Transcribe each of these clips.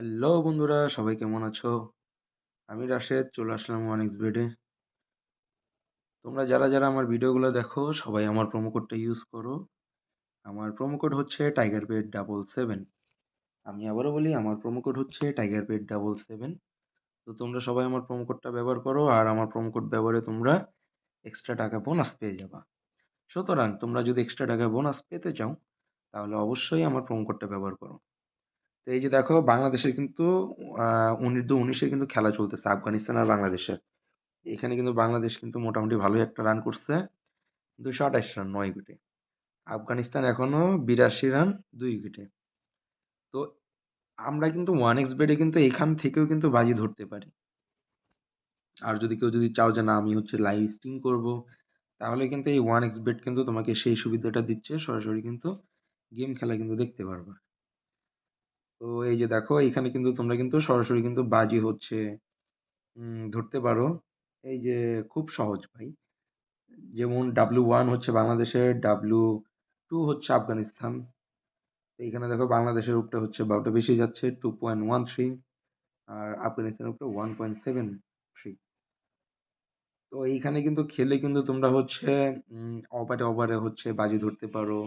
Hello বন্ধুরা, সবাই কেমন আছো? আমি রাশেদ, চলে আসলাম ওয়ান এক্স বেডে তোমরা যারা যারা আমার ভিডিওগুলো দেখো, সবাই আমার প্রোমো কোডটা ইউজ করো। আমার প্রোমো কোড হচ্ছে টাইগার পেড ডাবল সেভেন আমি আবারও বলি, আমার প্রোমো কোড হচ্ছে টাইগার পেড ডাবল সেভেন তো তোমরা সবাই আমার প্রোমো কোডটা ব্যবহার করো, আর আমার প্রোমো কোড ব্যবহারে তোমরা এক্সট্রা টাকা বোনাস পেয়ে যাবা। সুতরাং তোমরা যদি এক্সট্রা টাকা বোনাস পেতে চাও, তাহলে অবশ্যই আমার প্রোমো কোডটা ব্যবহার করো। তো এই যে দেখো বাংলাদেশের কিন্তু অনূর্ধ্ব উনিশের কিন্তু খেলা চলতেছে, আফগানিস্তান আর বাংলাদেশের এখানে কিন্তু বাংলাদেশ কিন্তু মোটামুটি ভালোই একটা রান করছে দুশো আঠাশ রান নয় উইকেটে আফগানিস্তান এখনও বিরাশি রান দুই উইকেটে তো আমরা কিন্তু ওয়ান এক্স বেডে কিন্তু এখান থেকেও কিন্তু বাজি ধরতে পারি। আর যদি কেউ যদি চাও যে না, আমি হচ্ছে লাইভ স্ট্রিম করব, তাহলে কিন্তু এই ওয়ান এক্স বেড কিন্তু তোমাকে সেই সুবিধাটা দিচ্ছে, সরাসরি কিন্তু গেম খেলা কিন্তু দেখতে পারবা। তো এই যে দেখো, এখানে কিন্তু তোমরা কিন্তু সরাসরি কিন্তু বাজি হচ্ছে। ধরতে পারো। এই যে খুব সহজ ভাই। যেমন ডাব্লিউ ওয়ান হচ্ছে বাংলাদেশের ডাব্লিউ টু হচ্ছে আফগানিস্তান। এইখানে দেখো বাংলাদেশের উপরে হচ্ছে বারোটা বেশি যাচ্ছে টু পয়েন্ট ওয়ান থ্রি আর আফগানিস্তানের উপরে ওয়ান পয়েন্ট সেভেন থ্রি তো এইখানে কিন্তু খেলে কিন্তু তোমরা হচ্ছে ওভারে ওভারে হচ্ছে বাজি ধরতে পারো।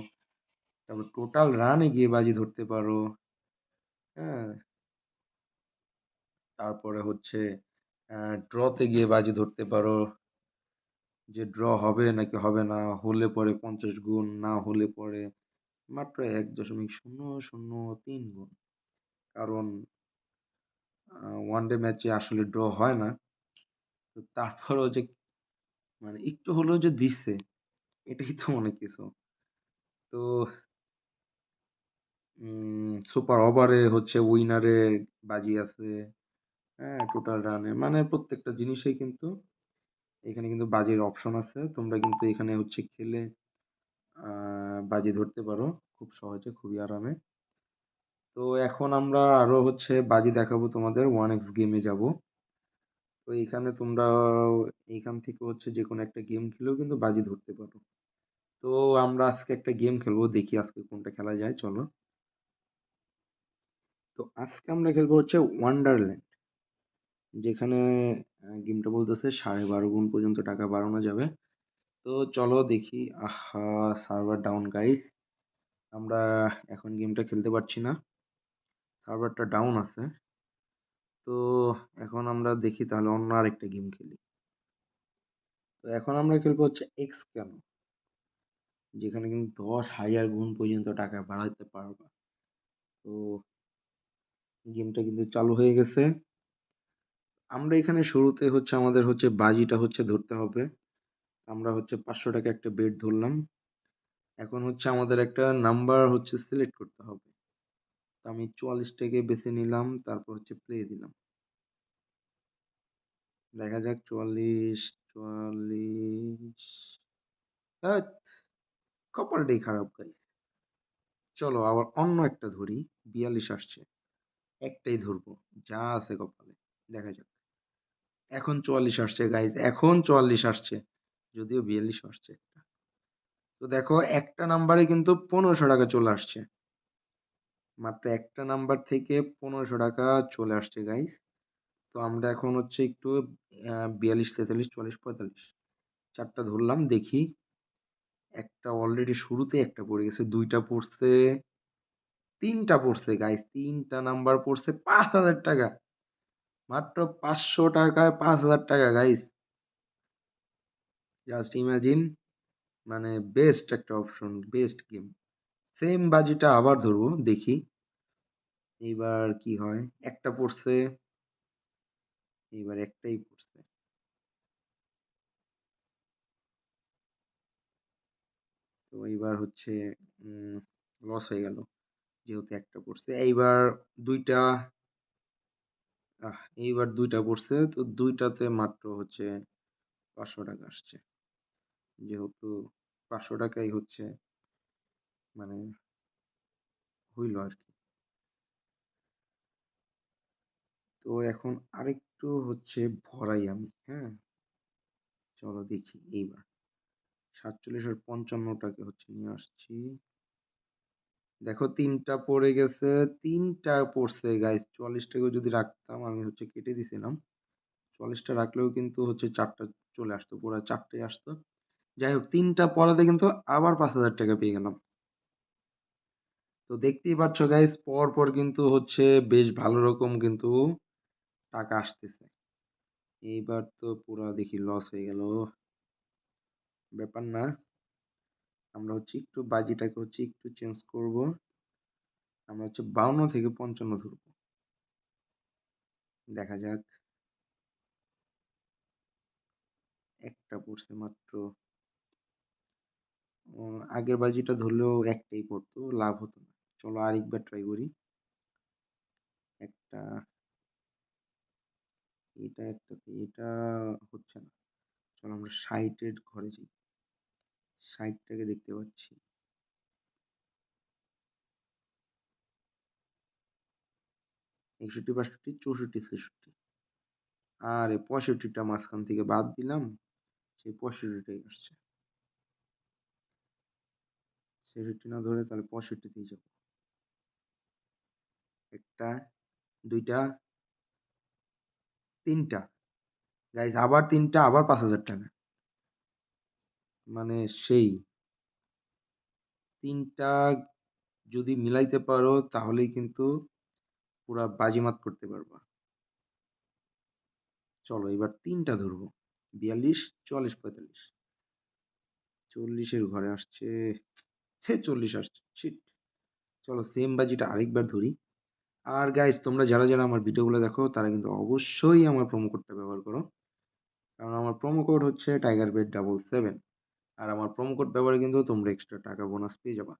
তারপর টোটাল রানে গিয়ে বাজি ধরতে পারো। হ্যাঁ। তারপরে হচ্ছে ড্রতে গিয়ে বাজি ধরতে পারো। যে ড্র হবে নাকি হবে না, হলে পরে পঞ্চাশ গুণ, না হলে পরে মাত্র এক দশমিক শূন্য শূন্য তিন গুণ। কারণ ওয়ান ডে ম্যাচে আসলে ড্র হয় না। তো তারপরেও যে মানে একটু হলেও যে দিচ্ছে এটাই তো অনেক কিছু। তো সুপার ওভারে হচ্ছে উইনারে বাজি আছে হ্যাঁ টোটাল রানে মানে প্রত্যেকটা জিনিসেই কিন্তু এখানে কিন্তু বাজির অপশন আছে। তোমরা কিন্তু এখানে হচ্ছে খেলে বাজি ধরতে পারো খুব সহজে, খুবই আরামে। তো এখন আমরা আরও হচ্ছে বাজি দেখাবো তোমাদের ওয়ান এক্স গেমে যাব। তো এখানে তোমরা এইখান থেকে হচ্ছে যে কোনো একটা গেম খেলেও কিন্তু বাজি ধরতে পারো। তো আমরা আজকে একটা গেম খেলব, দেখি আজকে কোনটা খেলা যায়, চলো। তো আজকে আমরা খেলব হচ্ছে ওয়ান্ডারল্যান্ড যেখানে গেমটা বলতেছে সাড়ে বারো গুণ পর্যন্ত টাকা বাড়ানো যাবে। তো চলো দেখি, আহা সার্ভার ডাউন গাইস আমরা এখন গেমটা খেলতে পারছি না। সার্ভারটা ডাউন আছে। তো এখন আমরা দেখি তাহলে অন্য আরেকটা গেম খেলি। তো এখন আমরা খেলব হচ্ছে এক্স কেন যেখানে কিন্তু দশ হাজার গুণ পর্যন্ত টাকা বাড়াতে পারবা। তো গেমটা কিন্তু চালু হয়ে গেছে। আমরা এখানে শুরুতে হচ্ছে আমাদের হচ্ছে বাজিটা হচ্ছে ধরতে হবে। আমরা হচ্ছে পাঁচশো টাকা একটা বেড ধরলাম। এখন হচ্ছে আমাদের একটা নাম্বার হচ্ছে সিলেক্ট করতে হবে। তো আমি চুয়াল্লিশটাকে বেছে নিলাম, তারপর হচ্ছে প্লে দিলাম। দেখা যাক, চুয়াল্লিশ চুয়াল্লিশ কপালটাই খারাপ গাই চলো আবার অন্য একটা ধরি, বিয়াল্লিশ আসছে। একটাই ধরবো, যা আছে কপালে, দেখা যাক। এখন চুয়াল্লিশ আসছে গাইজ এখন চুয়াল্লিশ আসছে, যদিও বিয়াল্লিশ আসছে একটা। তো দেখো, একটা নাম্বারে কিন্তু পনেরোশো টাকা চলে আসছে। মাত্র একটা নাম্বার থেকে পনেরোশো টাকা চলে আসছে গাইজ তো আমরা এখন হচ্ছে একটু বিয়াল্লিশ, তেতাল্লিশ, চুয়াল্লিশ, পঁয়তাল্লিশ, চারটা ধরলাম, দেখি। একটা অলরেডি শুরুতে একটা পড়ে গেছে, দুইটা পড়ছে তিনটা পড়ছে গাইস তিনটা নাম্বার পড়ছে পাঁচ হাজার টাকা। মাত্র পাঁচশো টাকায় পাঁচ হাজার টাকা গাইস জাস্ট ইমাজিন মানে বেস্ট একটা অপশন বেস্ট গেম সেম বাজিটা আবার ধরবো, দেখি। এইবার কি হয়? একটা পড়ছে এইবার একটাই পড়ছে। তো এইবার হচ্ছে লস হয়ে গেল। যেহেতু একটা পড়ছে। এইবার দুইটা এইবার দুইটা পড়ছে। তো দুইটাতে মাত্র হচ্ছে পাঁচশো টাকা আসছে। যেহেতু পাঁচশো টাকাই হচ্ছে মানে হইল আর কি। তো এখন আরেকটু হচ্ছে ভরাই আমি হ্যাঁ? চলো দেখি, এইবার সাতচল্লিশ আর পঞ্চান্নটাকে হচ্ছে নিয়ে আসছি। দেখো তিনটা পড়ে গেছে। তিনটা পড়ছে গাইস। ৪৪ টাকেও যদি রাখতাম আমি হচ্ছে কেটে দিছিলাম। ৪৪ টা রাখলেও কিন্তু হচ্ছে চারটা চলে আসতো। পুরা ৪ টাই আসতো। যাই হোক ৩ টা পড়াতে কিন্তু আবার ৫,০০০ টাকা পেয়ে গেলাম। তো দেখতেই পাচ্ছ গাইস পর, পর কিন্তু হচ্ছে বেশ ভালো রকম কিন্তু টাকা আসতেছে। এইবার তো পুরা দেখি লস হয়ে গেল। ব্যাপার না। আমরা হচ্ছে একটু বাজিটাকে হচ্ছে একটু চেঞ্জ করব। আমরা হচ্ছে ৫২ থেকে ৫৫ ধরব। দেখা যাক। একটা পড়ছে মাত্র। আগের বাজিটা ধরলেও একটাই পড়তো, লাভ হতো না। চলো আরেকবার ট্রাই করি। একটা এটা একটা এটা হচ্ছে না। চলো আমরা ৬০ এর ঘরে যাই। ৬০ টাকে দেখতে পাচ্ছি। একষট্টি, বাষট্টি, চৌষট্টি, ছেষট্টি। আর ৬৫ টা মাঝখান থেকে বাদ দিলাম। সেই ৬৫ টাই আসছে। ৬৬ না ধরে তাহলে ৬৫ তেই যাব। একটা, দুইটা, তিনটা। গাইস আবার তিনটা আবার পাঁচ হাজার টাকা। মানে সেই। তিনটা যদি মিলাইতে পারো তাহলেই কিন্তু পুরা বাজিমাত করতে পারবা। চলো এবার ৩ টা ধরবো। ৪২, ৪৪, ৪৫। ৪০ এর ঘরে আসছে। ছে ৪০ আসছে। শিট! চলো সেম বাজিটা আরেকবার ধরি। আর গাইস তোমরা যারা, যারা আমার ভিডিওগুলো দেখো তারা কিন্তু অবশ্যই আমার প্রোমো কোডটা ব্যবহার করো। কারণ আমার প্রোমো কোড হচ্ছে tigerbet77 আর আমার প্রোমো কোড ব্যবহারে কিন্তু তোমরা এক্সট্রা টাকা বোনাস পেয়ে যাবা।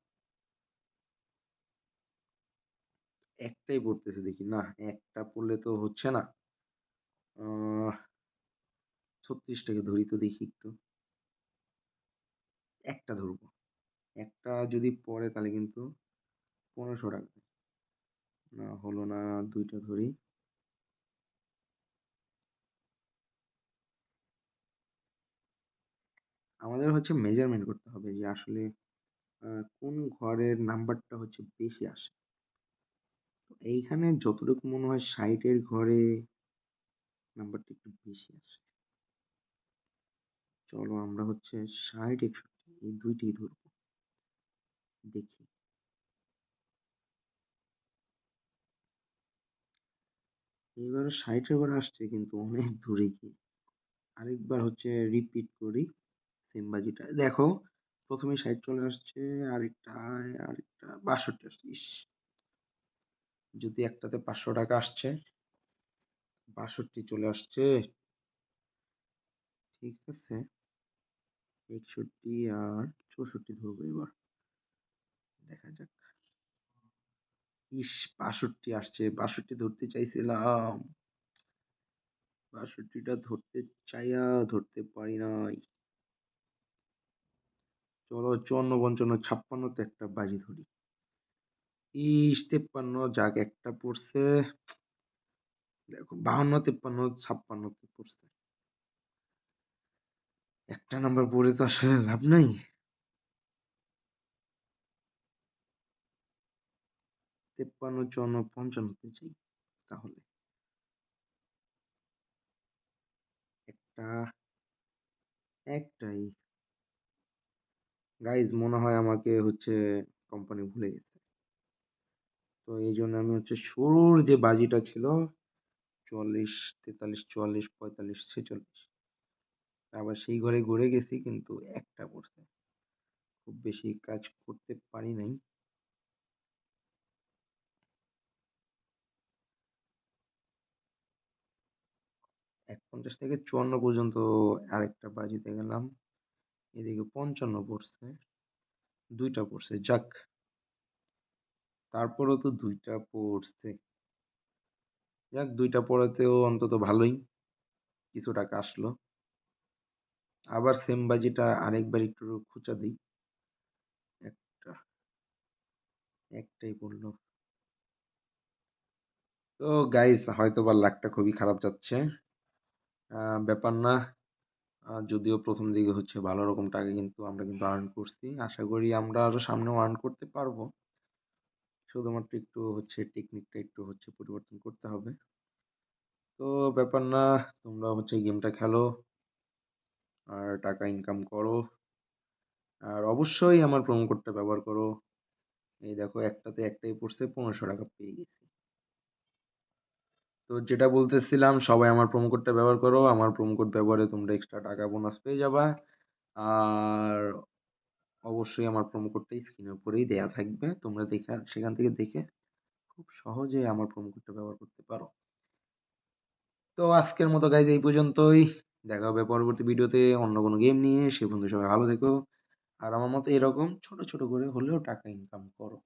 একটাই পড়তেছে দেখি। না, একটা পড়লে তো হচ্ছে না। ৩৬ ধরি তো দেখি একটু। একটা ধরবো। একটা যদি পড়ে তাহলে কিন্তু পনেরোশো টাকা। না হলো না, দুইটা ধরি। আমাদের হচ্ছে মেজারমেন্ট করতে হবে যে আসলে কোন ঘরের নাম্বারটা হচ্ছে বেশি আসে। তো এইখানে যতটুকু মনে হয় ৬০ এর ঘরে নাম্বারটা একটু বেশি আসে। চলো আমরা হচ্ছে ৬০, ৬১ এই ২ টিই ধরব। দেখি। এইবারও ৬০ এর ঘরে আসছে কিন্তু অনেক দূরে গিয়ে। আরেকবার হচ্ছে রিপিট করি সেম দেখো ১ম এই ৬০ চলে আসছে, আরেকটায় আরেকটা ৬২ আসছে। ইস! যদি একটাতে ৫০০ টাকা আসছে। ৬২ চলে আসছে। ঠিক আছে। ৬১ আর ৬৪ ধরবো এবার। দেখা যাক। ইস! ৬২ আসছে। ৬২ ধরতে চাইছিলাম। বাষট্টিটা ধরতে চাইয়া ধরতে পারি নাই। চলো ৫৪, ৫৫, ৫৬ তে একটা বাজি ধরি। ইস! ৫৩ যাক একটা পড়ছে। দেখো ৫২, ৫৩, ৫৬ তে পড়ছে। একটা নাম্বার পড়ে তো আসলে লাভ নাই। তেপ্পান্ন, চুয়ান্ন, পঞ্চান্নতে যাই তাহলে। একটা একটাই। গাইস মনে হয় আমাকে হচ্ছে কোম্পানি ভুলে গেছে। তো এই জন্য আমি হচ্ছে শুরুর যে বাজিটা ছিল ৪৪, ৪৩, ৪৪, ৪৫, ৪৬ আবার সেই ঘরে ঘুরে গেছি কিন্তু একটা পড়ছে। খুব বেশি কাজ করতে পারি নাই। এক ৫০ থেকে ৫৪ পর্যন্ত আরেকটা বাজিতে গেলাম। এদিকে ৫৫ পড়ছে। দুইটা পড়ছে। যাক! তারপরেও তো দুইটা পড়ছে। যাক, দুইটা পড়াতেও অন্তত ভালোই। কিছু টাকা আসলো। আবার সেম বাজিটা আরেকবার একটু খুঁচা দিই একটা। একটাই পড়ল। তো গাইস হয়তো বা লাকটা খুবই খারাপ যাচ্ছে। ব্যাপার না। যদিও প্রথম দিকে হচ্ছে ভালো রকম টাকা কিন্তু আমরা কিন্তু আর্ন করছি। আশা করি আমরা আরও সামনেও আর্ন করতে পারব। শুধুমাত্র একটু হচ্ছে টেকনিকটা একটু হচ্ছে পরিবর্তন করতে হবে। তো ব্যাপার না, তোমরা হচ্ছে গেমটা খেলো। আর টাকা ইনকাম করো। আর অবশ্যই আমার প্রোমো কোডটা ব্যবহার করো। এই দেখো একটাতে একটাই পড়ছে ৳১৫০০ পেয়ে গেছি। তো যেটা বলতেছিলাম সবাই আমার প্রোমো কোডটা ব্যবহার করো। আমার প্রোমো কোড ব্যবহারে তোমরা এক্সট্রা টাকা বোনাস পেয়ে যাবা। আর অবশ্যই আমার প্রোমো কোডটা স্ক্রিনের উপরেই দেয়া থাকবে। তোমরা দেখে সেখান থেকে দেখে খুব সহজে আমার প্রোমো কোডটা ব্যবহার করতে পারো। তো আজকের মতো গাইজ এই পর্যন্তই। দেখা হবে পরবর্তী ভিডিওতে অন্য কোনো গেম নিয়ে। সে পর্যন্ত সবাই ভালো থেকো। আর আমার মতো এরকম ছোট, ছোট করে হলেও টাকা ইনকাম করো।